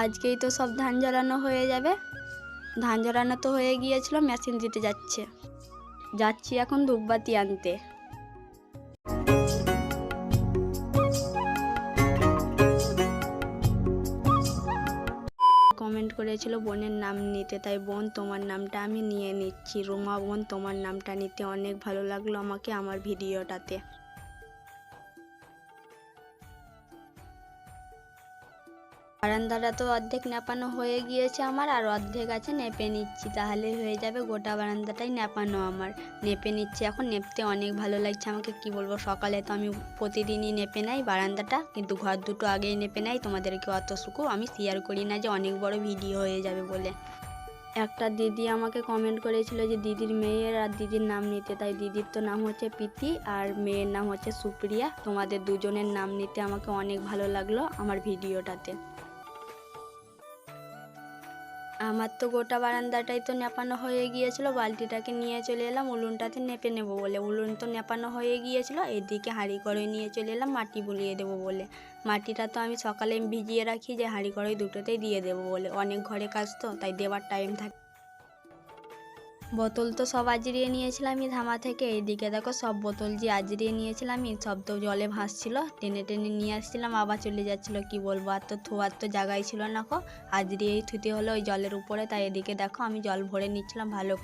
আজকেই তো সব ধান ঝরানো হয়ে যাবে। ধান ঝরানো তো হয়ে গিয়েছিল, মেশিন দিতে যাচ্ছে। যাচ্ছি এখন ধূপবাতি আনতে। কমেন্ট করেছিল, বোনের নাম নিতে, তাই বোন তোমার নামটা আমি নিয়ে নিচ্ছি। রুমা বোন তোমার নামটা নিতে অনেক ভালো লাগল আমাকে আমার ভিডিওটাতে। বারান্দাটা তো অর্ধেক নেপানো হয়ে গিয়েছে আমার, আর অর্ধেক আছে নেপে নিচ্ছি তাহলে হয়ে যাবে গোটা বারান্দাটাই নেপানো আমার। নেপে নিচ্ছি, এখন নেপতে অনেক ভালো লাগছে আমাকে, কি বলব, সকালে তো আমি প্রতিদিনই নেপে নেই বারান্দাটা, কিন্তু ঘর দুটো আগেই নেপে নেই, তোমাদেরকে অত সুকু আমি শেয়ার করি না যে অনেক বড় ভিডিও হয়ে যাবে বলে। একটা দিদি আমাকে কমেন্ট করেছিল যে দিদির মেয়ের আর দিদির নাম নিতে, তাই দিদির তো নাম হচ্ছে প্রীতি আর মেয়ের নাম হচ্ছে সুপ্রিয়া, তোমাদের দুজনের নাম নিতে আমাকে অনেক ভালো লাগল আমার ভিডিওটাতে আমার তো গোটা বারান্দাটাই তো নেপানো হয়ে গিয়েছিল, বালতিটাকে নিয়ে চলে এলাম, উলুনটাতে নেপে নেব বলে। উলুন তো নেপানো হয়ে গিয়েছিল, এদিকে হাঁড়ি করে নিয়ে চলে এলাম, মাটি বুলিয়ে দেবো বলে। মাটিটা তো আমি সকালে ভিজিয়ে রাখি যে হাঁড়ি করে দুটোতেই দিয়ে দেবো বলে। অনেক ঘরে কাজ তো, তাই দেওয়ার টাইম থাকে। বোতল তো সব আজরিয়ে নিয়েছিলাম আমি ধামা থেকে। এইদিকে দেখো সব বোতল যে আজরিয়ে নিয়েছিলাম সব তো জলে ভাসছিল। টেনে টেনে নিয়ে আসছিলাম, আবার চলে যাচ্ছিল, কি বলব? আর তো থোয়ার তো জায়গায় ছিল না কো আজরিয়েই থুতে হলো ওই জলের উপরে, তাই এদিকে দেখো আমি জল ভরে নিচ্ছিলাম ভালো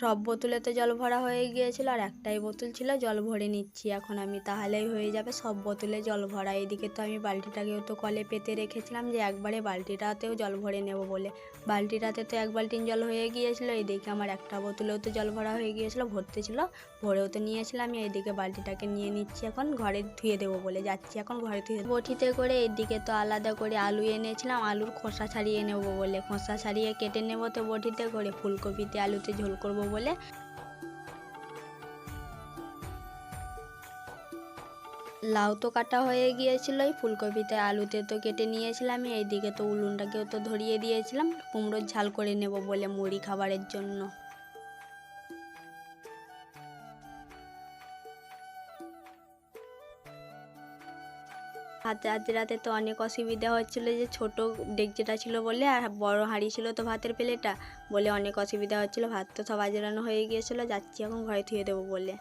সব বোতলে তো জল ভরা হয়ে গিয়েছিল আর একটাই বোতল ছিল, জল ভরে নিচ্ছি। এখন আমি তাহলেই হয়ে যাবে, সব বোতলে জল ভরা। এদিকে তো আমি বালতিটাকেও তো কলে পেতে রেখেছিলাম যে একবারে বালতিটাতেও জল ভরে নেব বলে। বালতিটাতে তো এক বালতিন জল হয়ে গিয়েছিল, এদিকে আমার একটা বোতলেও তো জল ভরা হয়ে গিয়েছিল, ভরতে ছিল। ভরেও তো নিয়েছিলাম আমি এদিকে বালতিটাকে নিয়ে নিচ্ছি এখন, ঘরে ধুয়ে দেবো বলে যাচ্ছি এখন, ঘরে ধুয়ে। বটিতে করে এদিকে তো আলাদা করে আলু এনেছিলাম, আলুর খোসা ছাড়িয়ে নেব বলে, খোসা ছাড়িয়ে কেটে নেব তো বটিতে করে, ফুলকপিতে আলুতে ঝোল করব বলে লাউ তো কাটা হয়ে গিয়েছিল ফুলকপিতে আলুতে তো কেটে নিয়েছিলাম, এইদিকে তো উলুনটাকেও তো ধরিয়ে দিয়েছিলাম, কুমড়োর ঝাল করে নেব বলে মুড়ি খাবারের জন্য হাতে রাতে রাতে তো অনেক অসুবিধা হচ্ছিল যে ছোট ডেকচিটা ছিল বলে, আর বড় হাঁড়ি ছিল তো ভাতের প্লেটটা, বলে অনেক অসুবিধা হচ্ছিল, ভাত তো সবাই আজরানো হয়ে গিয়েছিল, যাচ্ছি এখন ঘরে থুয়ে দেবো বলে।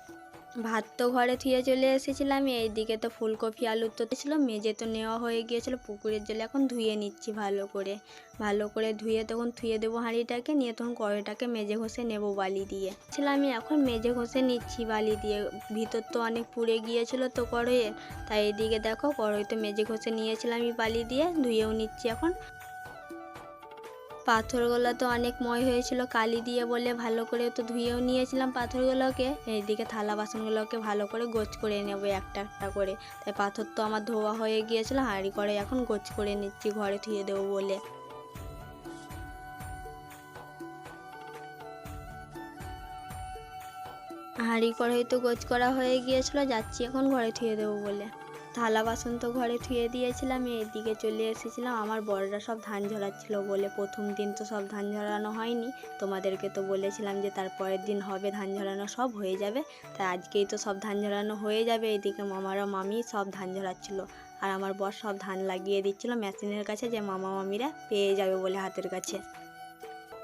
ভাত তো ঘরে থুয়ে চলে এসেছিলাম, এইদিকে তো ফুলকপি আলু তো ছিল, মেজে তো নেওয়া হয়ে গিয়েছিল, পুকুরের জলে এখন ধুয়ে নিচ্ছি ভালো করে। ভালো করে ধুয়ে তখন ধুয়ে দেবো হাঁড়িটাকে, নিয়ে তখন কড়াইটাকে মেজে ঘষে নেব বালি দিয়ে। ছিল আমি এখন মেজে ঘষে নিচ্ছি বালি দিয়ে, ভিতর তো অনেক পুড়ে গিয়েছিল তো কড়াইয়ে, তাই এদিকে দেখো কড়াই তো মেজে ঘষে নিয়েছিলাম আমি বালি দিয়ে, ধুয়েও নিচ্ছি এখন। পাথরগুলো তো অনেক ময় হয়েছিল, কালি দিয়ে বলে ভালো করে তো ধুয়েও নিয়েছিলাম পাথরগুলোকে। এইদিকে থালা বাসনগুলোকে ভালো করে গোছ করে নেব একটা একটা করে। তাই পাথর তো আমার ধোয়া হয়ে গিয়েছিল, হাঁড়ি করে এখন গোছ করে নিচ্ছি, ঘরে ধুয়ে দেবো বলে। হাঁড়ি কড়াই তো গোছ করা হয়ে গিয়েছিল, যাচ্ছি এখন ঘরে থুয়ে দেবো বলে। থালা বাসন তো ঘরে থুয়ে দিয়েছিলাম এদিকে চলে এসেছিলাম। আমার বড়রা সব ধান ঝরাচ্ছিল বলে প্রথম দিন তো সব ধান ঝরানো হয়নি। তোমাদেরকে তো বলেছিলাম যে তারপরের দিন হবে ধান ঝরানো, সব হয়ে যাবে। তাই আজকেই তো সব ধান ঝরানো হয়ে যাবে, এদিকে মামারা মামি সব ধান ঝরাচ্ছিল। আর আমার বর সব ধান লাগিয়ে দিচ্ছিল মেশিনের কাছে যে মামা মামিরা পেয়ে যাবে বলে হাতের কাছে।